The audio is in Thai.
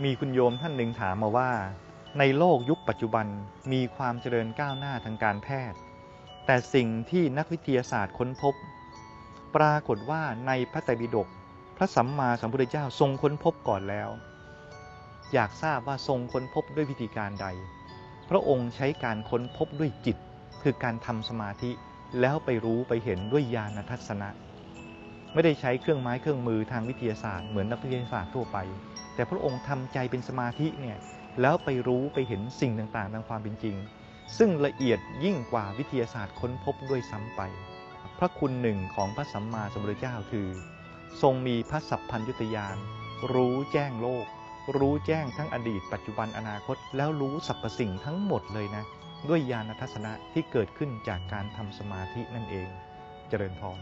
มีคุณโยมท่านหนึ่งถามมาว่า ในโลกยุคปัจจุบันมีความเจริญก้าวหน้าทางการแพทย์ แต่สิ่งที่นักวิทยาศาสตร์ค้นพบ ปรากฏว่าในพระไตรปิฎกพระสัมมาสัมพุทธเจ้าทรงค้นพบก่อนแล้ว อยากทราบว่าทรงค้นพบด้วยวิธีการใด พระองค์ใช้การค้นพบด้วยจิต คือการทำสมาธิแล้วไปรู้ไปเห็นด้วยญาณทัศนะ ไม่ได้ใช้เครื่องไม้เครื่องมือทางวิทยาศาสตร์เหมือนนักวิทยาศาสตร์ทั่วไป แต่พระองค์ทำใจเป็นสมาธิเนี่ยแล้วไปรู้ไปเห็นสิ่งต่างๆตามความเป็นจริง ซึ่งละเอียดยิ่งกว่าวิทยาศาสตร์ค้นพบด้วยซ้ำไป พระคุณหนึ่งของพระสัมมาสัมพุทธเจ้าคือ ทรงมีพระสัพพัญญุตญาณรู้แจ้งโลก รู้แจ้งทั้งอดีต ปัจจุบันอนาคต แล้วรู้สรรพสิ่งทั้งหมดเลยนะ ด้วยญาณทัศนะที่เกิดขึ้นจากการทำสมาธินั่นเอง เจริญพร